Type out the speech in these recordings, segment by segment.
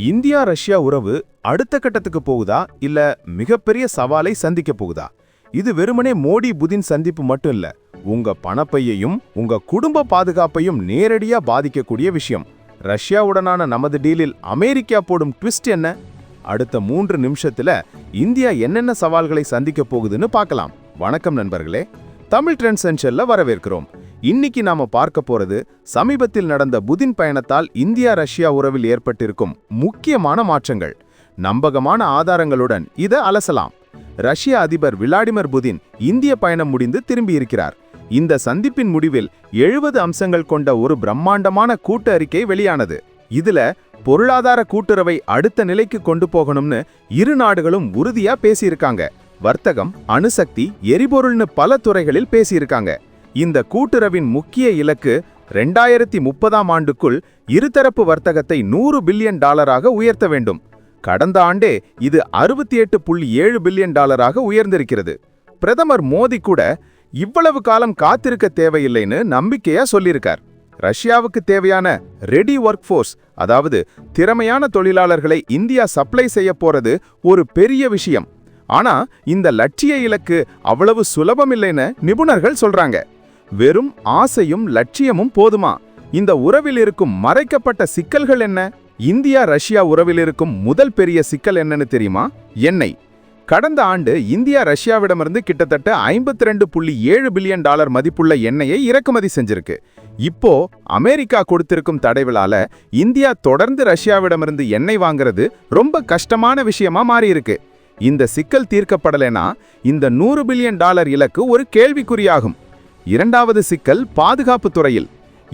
India Russia உறவு அடுத்த கட்டத்துக்கு போகுதா? இல்ல மிகப்பெரிய சவாலை சந்திக்க போகுதா? இது வெறுமனே மோடி புதின் சந்திப்பு மட்டும் இல்ல உங்க பணப்பையையும் உங்க குடும்ப பாதுகாப்பையும் நேரடியா பாதிக்கக்கூடிய விஷயம். ரஷ்யாவுடனான நமது டீலில் அமெரிக்கா போடும் ட்விஸ்ட் என்ன? அடுத்த மூன்று நிமிஷத்துல இந்தியா என்னென்ன சவால்களை சந்திக்க போகுதுன்னு பார்க்கலாம். வணக்கம் நண்பர்களே. தமிழ் ட்ரெண்ட் சென்ஷல்ல வரவேற்கிறோம். இன்னைக்கு நாம பார்க்க போறது சமீபத்தில் நடந்த புதின் பயணத்தால் இந்தியா ரஷ்யா உறவில் ஏற்பட்டிருக்கும் முக்கியமான மாற்றங்கள். நம்பகமான ஆதாரங்களுடன் இத அலசலாம். ரஷ்ய அதிபர் விளாடிமிர் புதின் இந்திய பயணம் முடிந்து திரும்பியிருக்கிறார். இந்த சந்திப்பின் முடிவில் எழுபது அம்சங்கள் கொண்ட ஒரு பிரம்மாண்டமான கூட்டு அறிக்கை வெளியானது. இதுல பொருளாதார கூட்டுறவை அடுத்த நிலைக்கு கொண்டு போகணும்னு இரு நாடுகளும் உறுதியா பேசியிருக்காங்க. வர்த்தகம் அணுசக்தி எரிபொருள்னு பல துறைகளில் பேசியிருக்காங்க. இந்த கூட்டுறவின் முக்கிய இலக்கு ரெண்டாயிரத்தி முப்பதாம் ஆண்டுக்குள் இருதரப்பு வர்த்தகத்தை நூறு பில்லியன் டாலராக உயர்த்த வேண்டும். கடந்த ஆண்டே இது அறுபத்தி எட்டு புள்ளி ஏழு பில்லியன் டாலராக உயர்ந்திருக்கிறது. பிரதமர் மோடி கூட இவ்வளவு காலம் காத்திருக்க தேவையில்லைன்னு நம்பிக்கையா சொல்லியிருக்கார். ரஷ்யாவுக்கு தேவையான ரெடி ஒர்க் ஃபோர்ஸ் அதாவது திறமையான தொழிலாளர்களை இந்தியா சப்ளை செய்ய போறது ஒரு பெரிய விஷயம். ஆனா இந்த லட்சிய இலக்கு அவ்வளவு சுலபமில்லைன்னு நிபுணர்கள் சொல்றாங்க. வெறும் ஆசையும் லட்சியமும் போதுமா? இந்த உறவில் இருக்கும் மறைக்கப்பட்ட சிக்கல்கள் என்ன? இந்தியா ரஷ்யா உறவில் இருக்கும் முதல் பெரிய சிக்கல் என்னன்னு தெரியுமா? எண்ணெய். கடந்த ஆண்டு இந்தியா ரஷ்யாவிடமிருந்து கிட்டத்தட்ட ஐம்பத்தி ரெண்டு புள்ளி ஏழு பில்லியன் டாலர் மதிப்புள்ள எண்ணெயை இறக்குமதி செஞ்சிருக்கு. இப்போ அமெரிக்கா கொடுத்திருக்கும் தடைகளால இந்தியா தொடர்ந்து ரஷ்யாவிடமிருந்து எண்ணெய் வாங்குறது ரொம்ப கஷ்டமான விஷயமா மாறியிருக்கு. இந்த சிக்கல் தீர்க்கப்படலைனா இந்த நூறு பில்லியன் டாலர் இலக்கு ஒரு கேள்விக்குறியாகும். இரண்டாவது சிக்கல் பாதுகாப்பு துறையில்.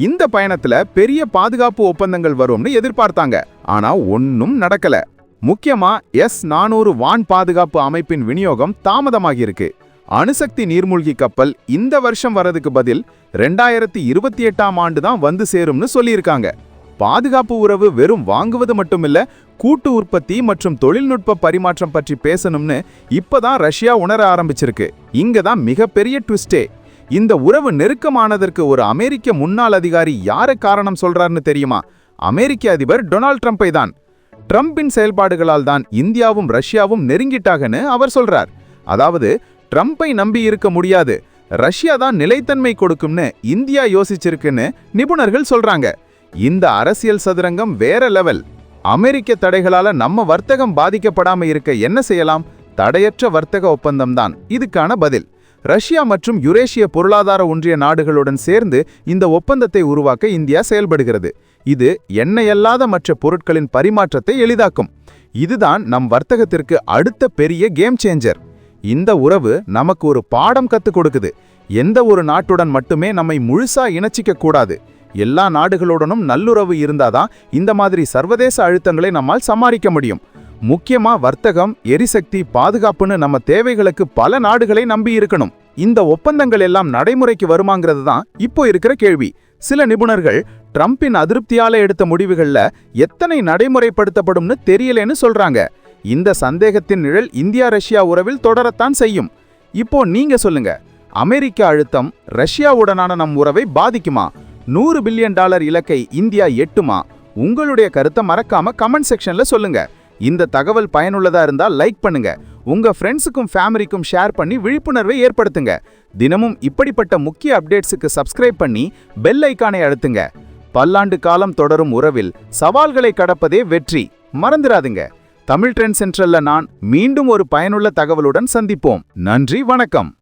இந்த பயணத்துல பெரிய பாதுகாப்பு ஒப்பந்தங்கள் வரும்னு எதிர்பார்த்தாங்க. ஆனா ஒன்னும் நடக்கல. முக்கியமா எஸ் நானூறு வான் பாதுகாப்பு அமைப்பின் விநியோகம் தாமதமாகியிருக்கு அணுசக்தி நீர்மூழ்கி கப்பல் இந்த வருஷம் வரதுக்கு பதில் ரெண்டாயிரத்தி இருபத்தி எட்டாம் ஆண்டு தான் வந்து சேரும்னு சொல்லியிருக்காங்க. பாதுகாப்பு உறவு வெறும் வாங்குவது மட்டுமில்ல கூட்டு உற்பத்தி மற்றும் தொழில்நுட்ப பரிமாற்றம் பற்றி பேசணும்னு இப்பதான் ரஷ்யா உணர ஆரம்பிச்சிருக்கு. இங்க தான் மிகப்பெரிய ட்விஸ்டே. இந்த உறவு நெருக்கமானதற்கு ஒரு அமெரிக்க முன்னாள் அதிகாரி யாரை காரணம் சொல்றாருன்னு தெரியுமா? அமெரிக்க அதிபர் டொனால்ட் ட்ரம்ப்பை தான். ட்ரம்பின் செயல்பாடுகளால் தான் இந்தியாவும் ரஷ்யாவும் நெருங்கிட்டாகன்னு அவர் சொல்றார். அதாவது ட்ரம்ப்பை நம்பி இருக்க முடியாது. ரஷ்யா தான் நிலைத்தன்மை கொடுக்கும்னு இந்தியா யோசிச்சிருக்குன்னு நிபுணர்கள் சொல்றாங்க. இந்த அரசியல் சதுரங்கம் வேற லெவல். அமெரிக்க தடைகளால நம்ம வர்த்தகம் பாதிக்கப்படாம இருக்க என்ன செய்யலாம்? தடையற்ற வர்த்தக ஒப்பந்தம் தான். இதுக்கான பதில். ரஷ்யா மற்றும் யுரேஷிய பொருளாதார ஒன்றிய நாடுகளுடன் சேர்ந்து இந்த ஒப்பந்தத்தை உருவாக்க இந்தியா செயல்படுகிறது. இது எண்ணெய் அல்லாத மற்ற பொருட்களின் பரிமாற்றத்தை எளிதாக்கும். இதுதான் நம் வர்த்தகத்திற்கு அடுத்த பெரிய கேம் சேஞ்சர் இந்த உறவு நமக்கு ஒரு பாடம் கத்துக் கொடுக்குது. எந்த ஒரு நாட்டுடன் மட்டுமே நம்மை முழுசா இணைச்சிக்க கூடாது. எல்லா நாடுகளுடனும் நல்லுறவு இருந்தாதான் இந்த மாதிரி சர்வதேச அழுத்தங்களை நம்மால் சமாளிக்க முடியும். முக்கியமா வர்த்தகம் எரிசக்தி பாதுகாப்புன்னு நம்ம தேவைகளுக்கு பல நாடுகளை நம்பி இருக்கணும். இந்த ஒப்பந்தங்கள் எல்லாம் நடைமுறைக்கு வருமாங்கிறது தான் இப்போ இருக்கிற கேள்வி. சில நிபுணர்கள் ட்ரம்பின் அதிருப்தியால எடுத்த முடிவுகள்ல எத்தனை நடைமுறைப்படுத்தப்படும்னு தெரியலன்னு சொல்றாங்க. இந்த சந்தேகத்தின் நிழல் இந்தியா ரஷ்யா உறவில் தொடரத்தான் செய்யும். இப்போ நீங்க சொல்லுங்க அமெரிக்க அழுத்தம் ரஷ்யாவுடனான நம் உறவை பாதிக்குமா? நூறு பில்லியன் டாலர் இலக்கை இந்தியா எட்டுமா? உங்களுடைய கருத்தை மறக்காம கமெண்ட் செக்ஷன்ல சொல்லுங்க. இந்த தகவல் பயனுள்ளதா இருந்தால் லைக் பண்ணுங்க. உங்க ஃப்ரெண்ட்ஸுக்கும் ஃபேமிலிக்கும் ஷேர் பண்ணி விழிப்புணர்வை ஏற்படுத்துங்க. தினமும் இப்படிப்பட்ட முக்கிய அப்டேட்ஸுக்கு சப்ஸ்கிரைப் பண்ணி பெல் ஐக்கானை அழுத்துங்க. பல்லாண்டு காலம் தொடரும் உறவில் சவால்களை கடப்பதே வெற்றி. மறந்துடாதுங்க. தமிழ் ட்ரெண்ட் சென்ட்ரல்ல நான் மீண்டும் ஒரு பயனுள்ள தகவலுடன் சந்திப்போம். நன்றி வணக்கம்.